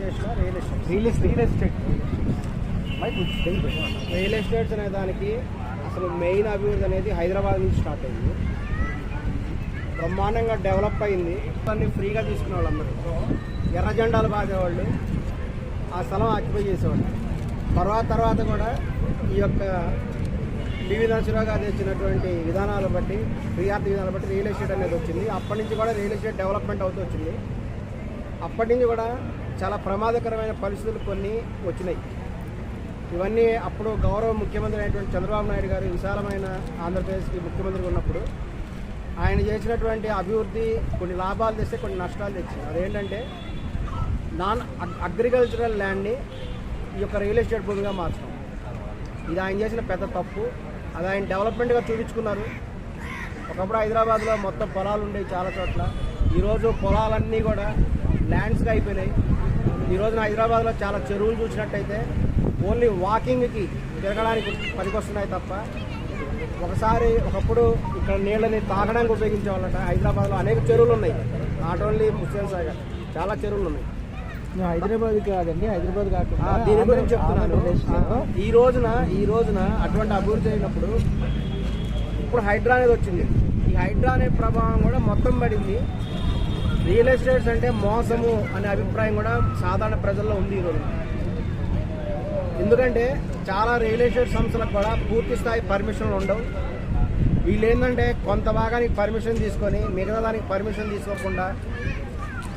Real estate real estate real estates అనే దానికి అసలు మెయిన్ అభివృద్ధి అనేది హైదరాబాద్ నుంచి స్టార్ట్ అయింది. బ్రహ్మాండంగా డెవలప్ అయింది. అన్ని ఫ్రీగా తీసుకునే వాళ్ళు అందరూ. ఎర్ర జెండాలు బాగేవాళ్ళు. ఆ స్థలం ఆక్యుపై చేసేవాళ్ళు. తర్వాత తర్వాత కూడా ఈ యొక్క డివి నరసింహరావు గారు తెచ్చినటువంటి విధానాలు బట్టి ఫిర్యాదు విధానాలు బట్టి రియల్ ఎస్టేట్ అనేది వచ్చింది. అప్పటి నుంచి కూడా రియల్ ఎస్టేట్ డెవలప్మెంట్ అవుతూ వచ్చింది. అప్పటి నుంచి కూడా చాలా ప్రమాదకరమైన పరిస్థితులు కొన్ని వచ్చినాయి. ఇవన్నీ అప్పుడు గౌరవ ముఖ్యమంత్రి అయినటువంటి చంద్రబాబు నాయుడు గారు విశాలమైన ఆంధ్రప్రదేశ్కి ముఖ్యమంత్రి ఉన్నప్పుడు ఆయన చేసినటువంటి అభివృద్ధి కొన్ని లాభాలు తెస్తే కొన్ని నష్టాలు తెచ్చింది అదేంటంటే నాన్ అగ్రికల్చరల్ ల్యాండ్ని ఈ యొక్క రియల్ ఎస్టేట్ భూమిగా మార్చడం. ఇది ఆయన చేసిన పెద్ద తప్పు. అది ఆయన డెవలప్మెంట్గా చూపించుకున్నారు. ఒకప్పుడు హైదరాబాద్లో మొత్తం పొలాలు ఉండేవి చాలా చోట్ల. ఈరోజు పొలాలన్నీ కూడా ల్యాండ్స్గా అయిపోయినాయి. ఈ రోజున హైదరాబాద్లో చాలా చెరువులు చూసినట్టయితే ఓన్లీ వాకింగ్కి తిరగడానికి పనికొస్తున్నాయి తప్ప ఒకసారి ఒకప్పుడు ఇక్కడ నీళ్ళని తాగడానికి ఉపయోగించేవాళ్ళట. హైదరాబాద్లో అనేక చెరువులు ఉన్నాయి. నాట్ ఓన్లీ ముస్లిం సాగర్ చాలా చెరువులు ఉన్నాయి. హైదరాబాద్ కాదండి హైదరాబాద్ కాకుండా దీని గురించి చెప్తున్నాను. ఈ రోజున ఈ రోజున అటువంటి అభివృద్ధి అయినప్పుడు ఇప్పుడు హైడ్రా అనేది వచ్చింది. ఈ హైడ్రా అనే ప్రభావం కూడా మొత్తం పడింది. రియల్ ఎస్టేట్స్ అంటే మోసము అనే అభిప్రాయం కూడా సాధారణ ప్రజల్లో ఉంది ఈరోజు ఎందుకంటే చాలా రియల్ ఎస్టేట్ సంస్థలకు కూడా పూర్తి స్థాయి పర్మిషన్లు ఉండవు. వీళ్ళు ఏంటంటే కొంత భాగానికి పర్మిషన్ తీసుకొని మిగతా దానికి పర్మిషన్ తీసుకోకుండా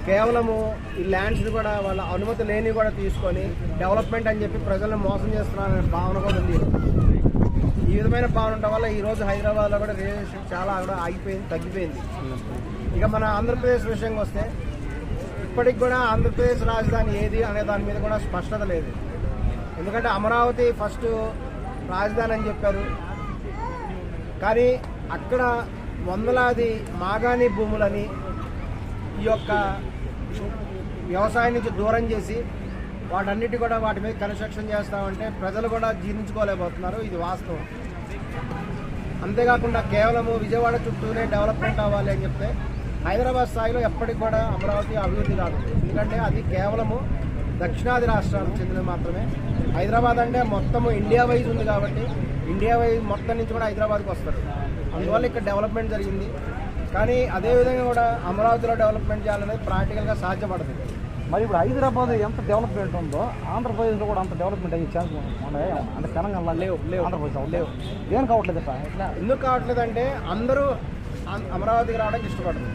కేవలము ఈ ల్యాండ్స్ని కూడా వాళ్ళ అనుమతి లేని కూడా తీసుకొని డెవలప్మెంట్ అని చెప్పి ప్రజలను మోసం చేస్తున్నారనే భావన కూడా ఉంది ఈ విధమైన భావన ఉండడం వల్ల ఈ రోజు హైదరాబాద్లో కూడా రిజర్వేషన్ చాలా కూడా ఆగిపోయింది తగ్గిపోయింది. ఇక మన ఆంధ్రప్రదేశ్ విషయంకి వస్తే ఇప్పటికి కూడా ఆంధ్రప్రదేశ్ రాజధాని ఏది అనే దాని మీద కూడా స్పష్టత లేదు. ఎందుకంటే అమరావతి ఫస్ట్ రాజధాని అని చెప్పారు. కానీ అక్కడ వందలాది మాగాణి భూములని ఈ యొక్క వ్యవసాయం నుంచి దూరం చేసి వాటన్నిటి కూడా వాటి మీద కన్స్ట్రక్షన్ చేస్తామంటే ప్రజలు కూడా జీర్ణించుకోలేకపోతున్నారు. ఇది వాస్తవం. అంతేకాకుండా కేవలము విజయవాడ చుట్టూనే డెవలప్మెంట్ అవ్వాలి అని చెప్తే హైదరాబాద్ స్థాయిలో ఎప్పటికి కూడా అమరావతి అభివృద్ధి కాదు. ఎందుకంటే అది కేవలము దక్షిణాది రాష్ట్రాలకు చెందినది మాత్రమే. హైదరాబాద్ అంటే మొత్తము ఇండియా వైజ్ ఉంది కాబట్టి ఇండియా వైజ్ మొత్తం నుంచి కూడా హైదరాబాద్కి వస్తారు. అందువల్ల ఇక్కడ డెవలప్మెంట్ జరిగింది. కానీ అదేవిధంగా కూడా అమరావతిలో డెవలప్మెంట్ చేయాలనేది ప్రాక్టికల్గా సాధ్యపడుతుంది మరి ఇప్పుడు హైదరాబాద్ ఎంత డెవలప్మెంట్ ఉందో ఆంధ్రప్రదేశ్లో కూడా అంత డెవలప్మెంట్ అయ్యే ఛాన్స్ ఉన్నాయా అంటే తెలంగాణ లేవు, లేవు. ఆంధ్రప్రదేశ్ లేవు ఏం కావట్లేదు ఇట్లా ఎందుకు కావట్లేదంటే అందరూ అం- అమరావతికి రావడానికి ఇష్టపడరు.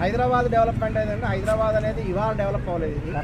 హైదరాబాద్ డెవలప్మెంట్ ఏంటంటే హైదరాబాద్ అనేది ఇవాళ డెవలప్ అవ్వలేదు.